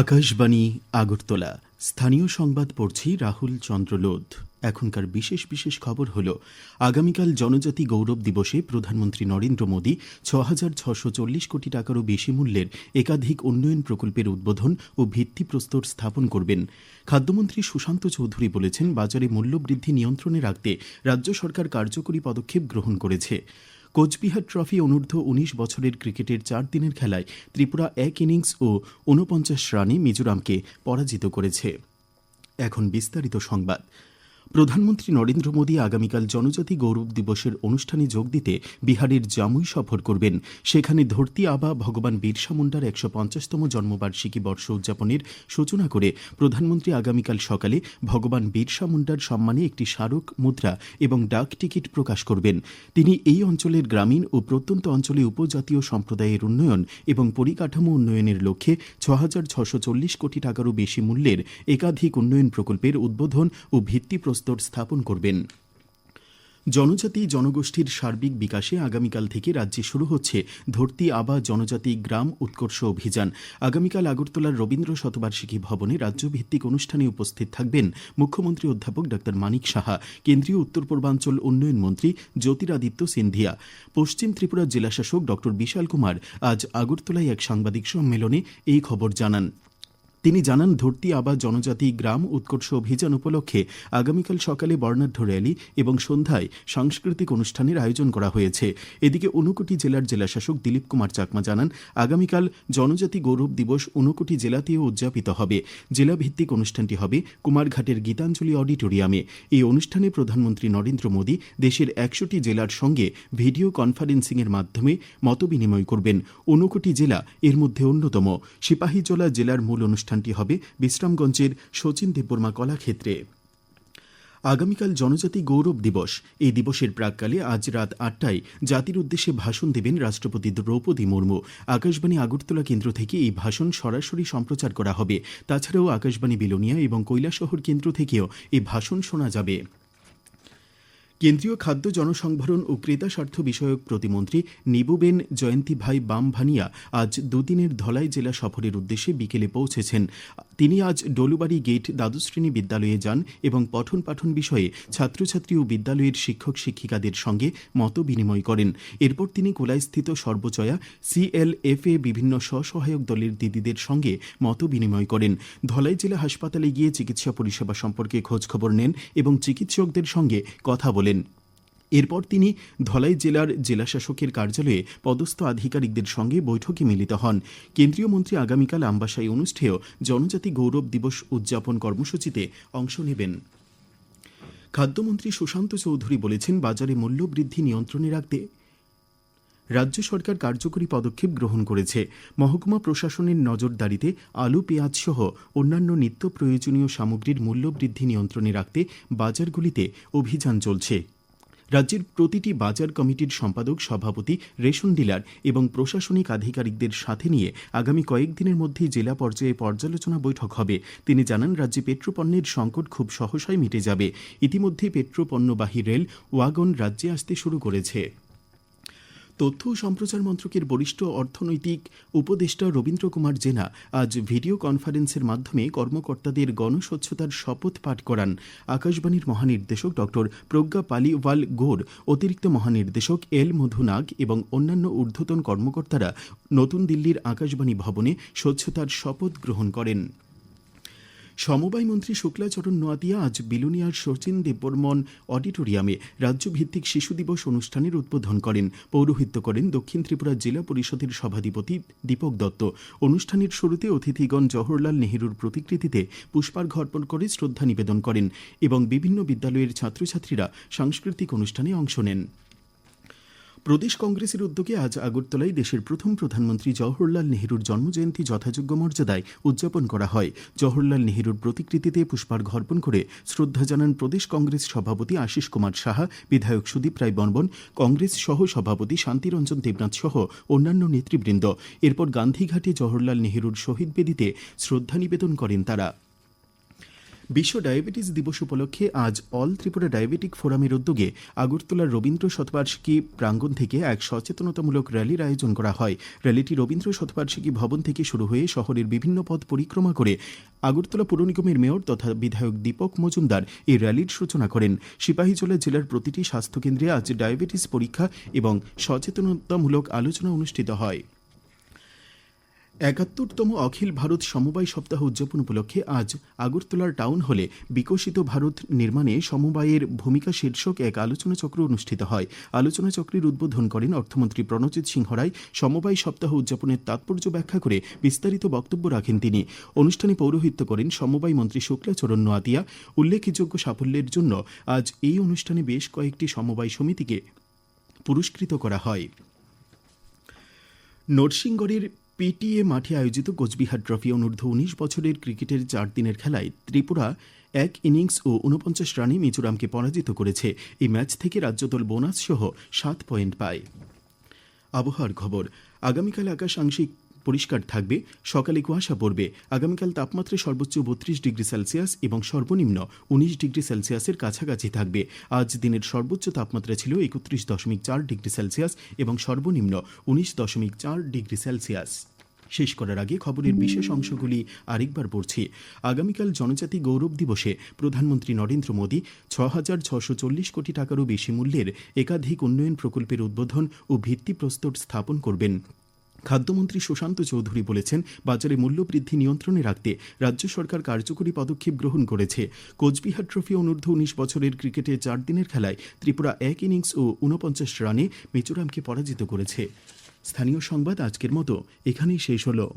আকাশবাণী, আগরতলা। স্থানীয় সংবাদ পড়ছি রাহুল চন্দ্র লোধ। এখনকার বিশেষ বিশেষ খবর হল, আগামীকাল জনজাতি গৌরব দিবসে প্রধানমন্ত্রী নরেন্দ্র মোদী ছ হাজার ছশো চল্লিশ কোটি টাকারও বেশি মূল্যের একাধিক উন্নয়ন প্রকল্পের উদ্বোধন ও ভিত্তিপ্রস্তর স্থাপন করবেন। খাদ্যমন্ত্রী সুশান্ত চৌধুরী বলেছেন, বাজারে মূল্যবৃদ্ধি নিয়ন্ত্রণে রাখতে রাজ্য সরকার কার্যকরী পদক্ষেপ গ্রহণ করেছে। কোচবিহার ট্রফি অনূর্ধ্ব উনিশ বছরের ক্রিকেটের চার দিনের খেলায় ত্রিপুরা এক ইনিংস ও ঊনপঞ্চাশ রানে মিজোরামকে পরাজিত করেছে। এখন বিস্তারিত সংবাদ। প্রধানমন্ত্রী নরেন্দ্র মোদী আগামীকাল জনজাতি গৌরব দিবসের অনুষ্ঠানে যোগ দিতে বিহারের জামুই সফর করবেন। সেখানে ধরতি আবা ভগবান বিরসা মুন্ডার একশো পঞ্চাশতম জন্মবার্ষিকী বর্ষ উদযাপনের সূচনা করে প্রধানমন্ত্রী আগামীকাল সকালে ভগবান বিরসা মুন্ডার সম্মানে একটি স্মারক মুদ্রা এবং ডাক টিকিট প্রকাশ করবেন। তিনি এই অঞ্চলের গ্রামীণ ও প্রত্যন্ত অঞ্চলে উপজাতীয় সম্প্রদায়ের উন্নয়ন এবং পরিকাঠামো উন্নয়নের লক্ষ্যে ছ হাজার ছশো চল্লিশ কোটি টাকারও বেশি মূল্যের একাধিক উন্নয়ন প্রকল্পের উদ্বোধন ও ভিত্তিপ্রস্তর স্থাপন করবেন। জনজাতি জনগোষ্ঠীর সার্বিক বিকাশে আগামীকাল থেকে রাজ্যে শুরু হচ্ছে ধরতি আবা জনজাতি গ্রাম উৎকর্ষ অভিযান। আগামীকাল আগরতলার রবীন্দ্র শতবার্ষিকী ভবনে রাজ্যভিত্তিক অনুষ্ঠানে উপস্থিত থাকবেন মুখ্যমন্ত্রী অধ্যাপক ড. মানিক সাহা, কেন্দ্রীয় উত্তর পূর্বাঞ্চল উন্নয়ন মন্ত্রী জ্যোতিরাদিত্য সিন্ধিয়া, পশ্চিম ত্রিপুরার জেলাশাসক ড বিশাল কুমার আজ আগরতলায় এক সাংবাদিক সম্মেলনে এই খবর জানান। তিনি জানান, ধরতি আবা জনজাতি গ্রাম উৎকর্ষ অভিযান উপলক্ষে আগামীকাল সকালে বর্ণাঢ্য র্যালি এবং সন্ধ্যায় সাংস্কৃতিক অনুষ্ঠানের আয়োজন করা হয়েছে। এদিকে ঊনকোটি জেলার জেলাশাসক দিলীপ কুমার চাকমা জানান, আগামীকাল জনজাতি গৌরব দিবস ঊনকোটি জেলাতেও উদযাপিত হবে। জেলাভিত্তিক অনুষ্ঠানটি হবে কুমারঘাটের গীতাঞ্জলি অডিটোরিয়ামে। এই অনুষ্ঠানে প্রধানমন্ত্রী নরেন্দ্র মোদী দেশের একশোটি জেলার সঙ্গে ভিডিও কনফারেন্সিংয়ের মাধ্যমে মতবিনিময় করবেন। ঊনকোটি জেলা এর মধ্যে অন্যতম। সিপাহীজলা জেলার মূল অনুষ্ঠান অনুষ্ঠানটি হবে বিশ্রামগঞ্জের শচীন দেববর্মা কলাক্ষেত্রে। আগামীকাল জনজাতি গৌরব দিবস। এই দিবসের প্রাককালে আজ রাত আটটায় জাতির উদ্দেশ্যে ভাষণ দেবেন রাষ্ট্রপতি দ্রৌপদী মুর্মু। আকাশবাণী আগরতলা কেন্দ্র থেকে এই ভাষণ সরাসরি সম্প্রচার করা হবে। তাছাড়াও আকাশবাণী বিলোনিয়া এবং কৈলাসহর কেন্দ্র থেকেও এই ভাষণ শোনা যাবে। কেন্দ্রীয় খাদ্য, জনসংভরণ ও ক্রেতা স্বার্থ বিষয়ক প্রতিমন্ত্রী নিবুবেন জয়ন্তী ভাই বামভানিয়া আজ দুদিনের ধলাই জেলা সফরের উদ্দেশ্যে বিকেলে পৌঁছেছেন। তিনি আজ ডলুবাড়ি গেট দ্বাদশ শ্রেণি বিদ্যালয়ে যান এবং পঠন পাঠন বিষয়ে ছাত্রছাত্রী ও বিদ্যালয়ের শিক্ষক শিক্ষিকাদের সঙ্গে মত বিনিময় করেন। এরপর তিনি কোলাইস্থিত সর্বজয়া সিএলএফএ বিভিন্ন স্বসহায়ক দলের দিদিদের সঙ্গে মত বিনিময় করেন। ধলাই জেলা হাসপাতালে গিয়ে চিকিৎসা পরিষেবা সম্পর্কে খোঁজখবর নেন এবং চিকিৎসকদের সঙ্গে কথা বলেন। এরপর তিনি ধলাই জেলার জেলাশাসকের কার্যালয়ে পদস্থ আধিকারিকদের সঙ্গে বৈঠকে মিলিত হন। কেন্দ্রীয় মন্ত্রী আগামীকাল আম্বাসায় অনুষ্ঠেয় জনজাতি গৌরব দিবস উদযাপন কর্মসূচিতে অংশ নেবেন। খাদ্যমন্ত্রী সুশান্ত চৌধুরী বলেছেন, বাজারে মূল্যবৃদ্ধি নিয়ন্ত্রণে রাখতে রাজ্য সরকার কার্যকরী পদক্ষেপ গ্রহণ করেছে। মহকুমা প্রশাসনের নজরদারিতে আলু, পেঁয়াজ সহ অন্যান্য নিত্য প্রয়োজনীয় সামগ্রীর মূল্য বৃদ্ধি নিয়ন্ত্রণে রাখতে বাজারগুলিতে অভিযান চলছে। রাজ্যের প্রতিটি বাজার কমিটির সম্পাদক, সভাপতি, রেশন ডিলার এবং প্রশাসনিক আধিকারিকদের সাথে নিয়ে আগামী কয়েকদিনের মধ্যেই জেলা পর্যায়ে পর্যালোচনা বৈঠক হবে। তিনি জানান, রাজ্যে পেট্রোপণ্যের সংকট খুব সহসায় মিটে যাবে। ইতিমধ্যে পেট্রোপণ্যবাহী রেল ওয়াগন রাজ্যে আসতে শুরু করেছে। তথ্য ও সম্প্রচার মন্ত্রকের বরিষ্ঠ অর্থনৈতিক উপদেষ্টা রবীন্দ্র কুমার জেনা আজ ভিডিও কনফারেন্সের মাধ্যমে কর্মকর্তাদের গণস্বচ্ছতার শপথ পাঠ করান আকাশবাণীর মহানির্দেশক ডক্টর প্রজ্ঞা পালিওয়াল গোর, অতিরিক্ত মহানির্দেশক এল মধু নাগ এবং অন্যান্য ঊর্ধ্বতন কর্মকর্তারা নতুন দিল্লির আকাশবাণী ভবনে স্বচ্ছতার শপথ গ্রহণ করেন। সমবায় মন্ত্রী শুক্লাচরণ নোয়াতিয়া আজ বিলুনিয়ার শচীন দেববর্মন অডিটোরিয়ামে রাজ্যভিত্তিক শিশু দিবস অনুষ্ঠানের উদ্বোধন করেন। পৌরোহিত্য করেন দক্ষিণ ত্রিপুরা জেলা পরিষদের সভাধিপতি দীপক দত্ত। অনুষ্ঠানের শুরুতে অতিথিগণ জওহরলাল নেহেরুর প্রতিকৃতিতে পুষ্পার্ঘ অর্পণ করে শ্রদ্ধা নিবেদন করেন এবং বিভিন্ন বিদ্যালয়ের ছাত্রছাত্রীরা সাংস্কৃতিক অনুষ্ঠানে অংশ নেন। প্রদেশ কংগ্রেসের উদ্যোগে আজ আগরতলায় দেশের প্রথম প্রধানমন্ত্রী জওহরলাল নেহরুর জন্মজয়ন্তী যথাযোগ্য মর্যাদায় উদযাপন করা হয়। জওহরলাল নেহরুর প্রতিকৃতিতে পুষ্পার্ঘ অর্পণ করে শ্রদ্ধা জানান প্রদেশ কংগ্রেস সভাপতি আশিস কুমার সাহা, বিধায়ক সুদীপ রায় বর্মন, কংগ্রেস সহ সভাপতি শান্তিরঞ্জন দেবনাথ সহ অন্যান্য নেতৃবৃন্দ। এরপর গান্ধীঘাটে জওহরলাল নেহেরুর শহীদ বেদিতে শ্রদ্ধা নিবেদন করেন তারা। বিশ্ব ডায়াবেটিস দিবস উপলক্ষে আজ অল ত্রিপুরা ডায়াবেটিক ফোরামের উদ্যোগে আগরতলার রবীন্দ্র শতবার্ষিকী প্রাঙ্গণ থেকে এক সচেতনতামূলক র্যালির আয়োজন করা হয়। র্যালিটি রবীন্দ্র শতবার্ষিকী ভবন থেকে শুরু হয়ে শহরের বিভিন্ন পথ পরিক্রমা করে আগরতলা পৌর নিগমের মেয়র তথা বিধায়ক দীপক মজুমদার এই র্যালির সূচনা করেন। সিপাহীজলা জেলার প্রতিটি স্বাস্থ্যকেন্দ্রে আজ ডায়াবেটিস পরীক্ষা এবং সচেতনতামূলক আলোচনা অনুষ্ঠিত হয়। একাত্তরতম অখিল ভারত সমবায় সপ্তাহ উদযাপন উপলক্ষে আজ আগরতলার টাউন হলে বিকশিত ভারত নির্মাণে সমবায়ের ভূমিকা শীর্ষক এক আলোচনা চক্র অনুষ্ঠিত হয়। আলোচনা চক্রের উদ্বোধন করেন অর্থমন্ত্রী প্রণজিৎ সিংহ রায়। সমবায় সপ্তাহ উদযাপনের তাৎপর্য ব্যাখ্যা করে বিস্তারিত বক্তব্য রাখেন তিনি। অনুষ্ঠানে পৌরোহিত্য করেন সমবায় মন্ত্রী শুক্লাচরণ নোয়াতিয়া। উল্লেখযোগ্য সাফল্যের জন্য আজ এই অনুষ্ঠানে বেশ কয়েকটি সমবায় সমিতিকে পুরস্কৃত করা হয়। নরসিংগড়ের পিটিএ মাঠে আয়োজিত কোচবিহার ট্রফি অনূর্ধ্ব উনিশ বছরের ক্রিকেটের চার দিনের খেলায় ত্রিপুরা এক ইনিংস ও উনপঞ্চাশ রানে মিজোরামকে পরাজিত করেছে। এই ম্যাচ থেকে রাজ্যদল বোনাস সহ সাত পয়েন্ট পায়। আবহাওয়ার খবর। আগামীকাল আকাশ আংশিক পরিষ্কার থাকবে, সকালে কুয়াশা পড়বে। আগামীকাল তাপমাত্রা সর্বোচ্চ বত্রিশ ডিগ্রি সেলসিয়াস এবং সর্বনিম্ন উনিশ ডিগ্রি সেলসিয়াসের কাছাকাছি থাকবে। আজ দিনের সর্বোচ্চ তাপমাত্রা ছিল একত্রিশ দশমিক চার ডিগ্রি সেলসিয়াস এবং সর্বনিম্ন উনিশ দশমিক চার ডিগ্রি সেলসিয়াস। শেষ করার আগে খবরের বিশেষ অংশগুলি আরেকবার পড়ছি। আগামীকাল জনজাতি গৌরব দিবসে প্রধানমন্ত্রী নরেন্দ্র মোদী ছ হাজার ছশো চল্লিশ কোটি টাকারও বেশি মূল্যের একাধিক উন্নয়ন প্রকল্পের উদ্বোধন ও ভিত্তিপ্রস্তর স্থাপন করবেন। খাদ্যমন্ত্রী সুশান্ত চৌধুরী বলেছেন, বাজারে মূল্যবৃদ্ধি নিয়ন্ত্রণে রাখতে রাজ্য সরকার কার্যকরী পদক্ষেপ গ্রহণ করেছে। কোচবিহার ট্রফি অনূর্ধ্ব উনিশ বছরের ক্রিকেটে চার দিনের খেলায় ত্রিপুরা এক ইনিংস ও উনপঞ্চাশ রানে মিজোরামকে পরাজিত করেছে। স্থানীয় সংবাদ আজকের মতো। এখানেই শেষ হলো।